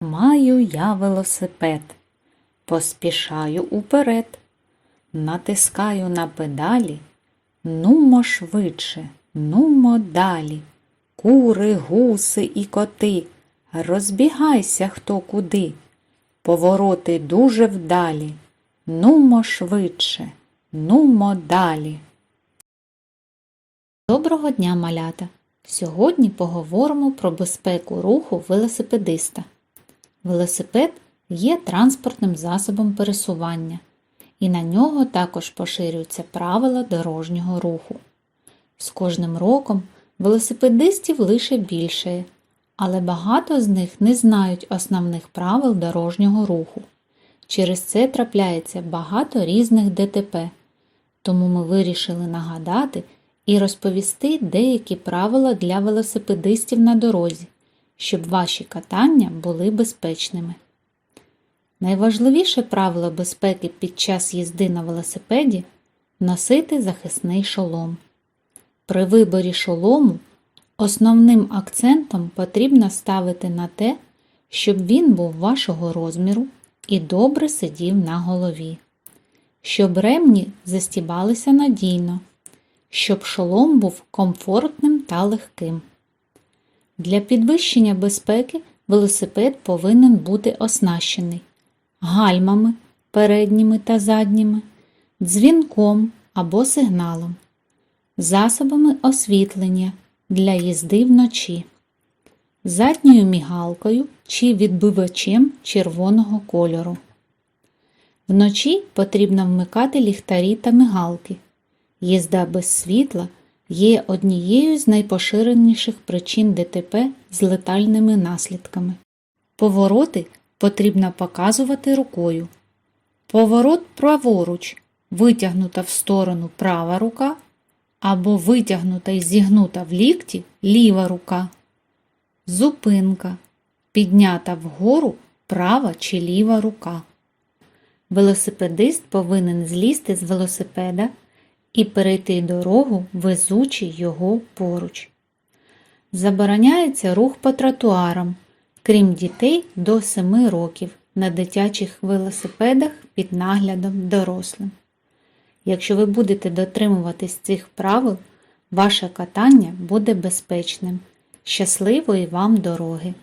Маю я велосипед, поспішаю уперед, натискаю на педалі, нумо швидше, нумо далі. Кури, гуси і коти, розбігайся хто куди. Повороти дуже вдалі, нумо швидше, нумо далі. Доброго дня, малята! Сьогодні поговоримо про безпеку руху велосипедиста. Велосипед є транспортним засобом пересування, і на нього також поширюються правила дорожнього руху. З кожним роком велосипедистів лише більшає, але багато з них не знають основних правил дорожнього руху. Через це трапляється багато різних ДТП. Тому ми вирішили нагадати і розповісти деякі правила для велосипедистів на дорозі, щоб ваші катання були безпечними. Найважливіше правило безпеки під час їзди на велосипеді носити захисний шолом. При виборі шолому основним акцентом потрібно ставити на те, щоб він був вашого розміру і добре сидів на голові, щоб ремні застібалися надійно, щоб шолом був комфортним та легким. Для підвищення безпеки велосипед повинен бути оснащений гальмами передніми та задніми, дзвінком або сигналом, засобами освітлення для їзди вночі, задньою мігалкою чи відбивачем червоного кольору. Вночі потрібно вмикати ліхтарі та мигалки. Їзда без світла є однією з найпоширеніших причин ДТП з летальними наслідками. Повороти потрібно показувати рукою. Поворот праворуч витягнута в сторону права рука або витягнута і зігнута в лікті ліва рука. Зупинка піднята вгору права чи ліва рука. Велосипедист повинен злізти з велосипеда і перейти дорогу, везучи його поруч. Забороняється рух по тротуарам, крім дітей до 7 років на дитячих велосипедах під наглядом дорослим. Якщо ви будете дотримуватись цих правил, ваше катання буде безпечним. Щасливої вам дороги!